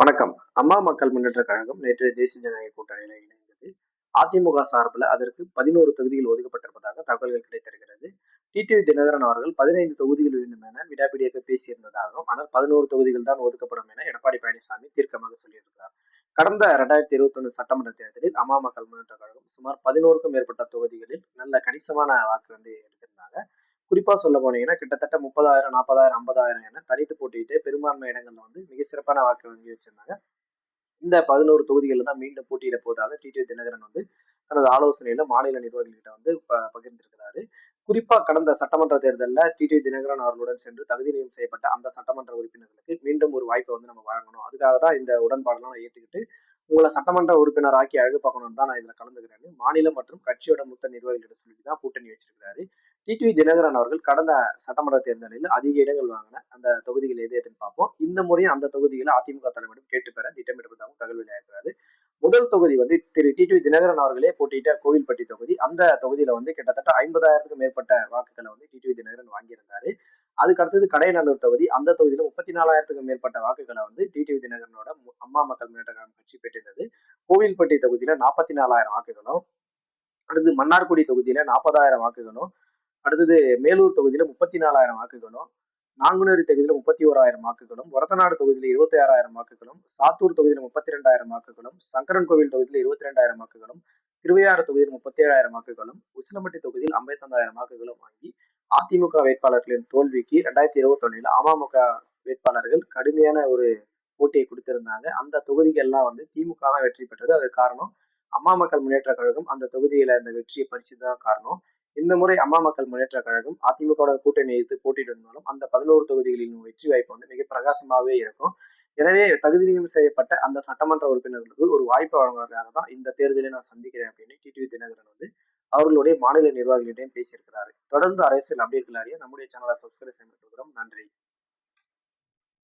வணக்கம். அம்மா மக்கள் முன்னேற்ற கழகம் நேற்று தேசிய ஜனநாயக கூட்டணியில இணைந்தது. அதிமுக சார்பில் அதற்கு பதினோரு தொகுதிகள் ஒதுக்கப்பட்டிருப்பதாக தகவல்கள் கிடைத்திருக்கிறது. டிடிவி தினகரன் அவர்கள் பதினைந்து தொகுதிகள் வேண்டும் என விடாப்பிடியாக பேசியிருந்ததாகவும் ஆனால் பதினோரு தொகுதிகள் தான் ஒதுக்கப்படும் என எடப்பாடி பழனிசாமி தீர்க்கமாக சொல்லியிருக்கிறார். கடந்த இரண்டாயிரத்தி இருபத்தி ஒன்று சட்டமன்ற தேர்தலில் அம்மா மக்கள் முன்னேற்ற கழகம் சுமார் பதினோருக்கும் மேற்பட்ட தொகுதிகளில் நல்ல கணிசமான வாக்கு வந்து எடுத்திருந்தாங்க. குறிப்பாக சொல்ல போனீங்கன்னா கிட்டத்தட்ட முப்பதாயிரம் நாற்பதாயிரம் ஐம்பதாயிரம் என தனித்து போட்டிட்டு பெரும்பான்மை இடங்கள்ல வந்து மிக சிறப்பான வாக்கு வங்கி வச்சிருந்தாங்க. இந்த பதினோரு தொகுதிகளில் தான் மீண்டும் போட்டியிட போதாக டிடிவி தினகரன் வந்து தனது ஆலோசனையில மாநில நிர்வாகிகிட்ட வந்து பகிர்ந்திருக்கிறாரு. குறிப்பா கடந்த சட்டமன்ற தேர்தலில் டிடிவி தினகரன் அவர்களுடன் சென்று தகுதி நியமனம் செய்யப்பட்ட அந்த சட்டமன்ற உறுப்பினர்களுக்கு மீண்டும் ஒரு வாய்ப்பை வந்து நம்ம வழங்கணும். அதுக்காக தான் இந்த உடன்பாடுலாம் ஏற்றுக்கிட்டு உங்களை சட்டமன்ற உறுப்பினர் ஆக்கி அழகு பார்க்கணும்னு தான் நான் இதில் கலந்துக்கிறேன் மாநிலம் மற்றும் கட்சியோட மூத்த நிர்வாகிகளிடம் சொல்லி தான் கூட்டணி வச்சிருக்கிறாரு. டிடிவி தினகரன் அவர்கள் கடந்த சட்டமன்ற தேர்தலில் அதிக இடங்கள் வாங்கின அந்த தொகுதிகள் எது எதுன்னு பார்ப்போம். இந்த முறையும் அந்த தொகுதியில் அதிமுக தலைவரிடம் கேட்டு பெற திட்டமிட்டிருப்பதாகவும் தகவல் வெளியாகிறது முதல் தொகுதி வந்து திரு டிடிவி தினகரன் அவர்களே போட்டியிட்ட கோவில்பட்டி தொகுதி. அந்த தொகுதியில வந்து கிட்டத்தட்ட ஐம்பதாயிரத்துக்கும் மேற்பட்ட வாக்குகளை வந்து டிடிவி தினகரன் வாங்கியிருந்தாரு. அதுக்கு அடுத்தது கடைநல்லூர் தொகுதி. அந்த தொகுதியில முப்பத்தி நாலாயிரத்துக்கும் மேற்பட்ட வாக்குகளை வந்து டிடிவி தினகரனோட அம்மா மக்கள் முன்னேற்ற கட்சி பெற்றிருந்தது. கோவில்பட்டி தொகுதியில நாற்பத்தி நாலாயிரம் வாக்குகளும் அடுத்து மன்னார்குடி தொகுதியில நாற்பதாயிரம் வாக்குகளும் அடுத்தது மேலூர் தொகுதியில் முப்பத்தி நாலாயிரம் வாக்குகளும் நாங்குநேரி தொகுதியில் முப்பத்தி ஓராயிரம் வாக்குகளும் ஒரத்தநாடு தொகுதியில் இருபத்தி ஆறாயிரம் வாக்குகளும் சாத்தூர் தொகுதியில் முப்பத்தி ரெண்டாயிரம் வாக்குகளும் சங்கரன் கோவில் தொகுதியில் இருபத்தி ரெண்டாயிரம் வாக்குகளும் திருவையாறு தொகுதியில் முப்பத்தி ஏழாயிரம் வாக்குகளும் உசிலம்பட்டி தொகுதியில் ஐம்பத்தஞ்சாயிரம் வாக்குகளும் வாங்கி அதிமுக வேட்பாளர்களின் தோல்விக்கு ரெண்டாயிரத்தி இருபத்தி அமமுக வேட்பாளர்கள் கடுமையான ஒரு போட்டியை கொடுத்திருந்தாங்க. அந்த தொகுதிகள்லாம் வந்து திமுக தான் வெற்றி பெற்றது. அதுக்கு காரணம் அம்மா மக்கள் முன்னேற்ற கழகம் அந்த தொகுதியில இந்த வெற்றியை பறிச்சதுதான் காரணம். இந்த முறை அம்மா மக்கள் முன்னேற்ற கழகம் அதிமுக கூட்டணி எதிர்த்து போட்டிட்டு இருந்தாலும் அந்த பதினோரு தொகுதிகளின் வெற்றி வாய்ப்பு வந்து மிக பிரகாசமாகவே இருக்கும். எனவே தகுதி நீக்கம் செய்யப்பட்ட அந்த சட்டமன்ற உறுப்பினர்களுக்கு ஒரு வாய்ப்பு வழங்குவதற்காக தான் இந்த தேர்தலை நான் சந்திக்கிறேன் அப்படின்னு டிடிவி தினகரன் வந்து அவர்களுடைய மாநில நிர்வாகிகளிடையும் பேசியிருக்கிறாரு. தொடர்ந்து அரசியல் அப்படி அறிய நம்முடைய சேனலை சப்ஸ்கிரைப் செய்யப்பட்டிருக்கிறோம் நன்றி.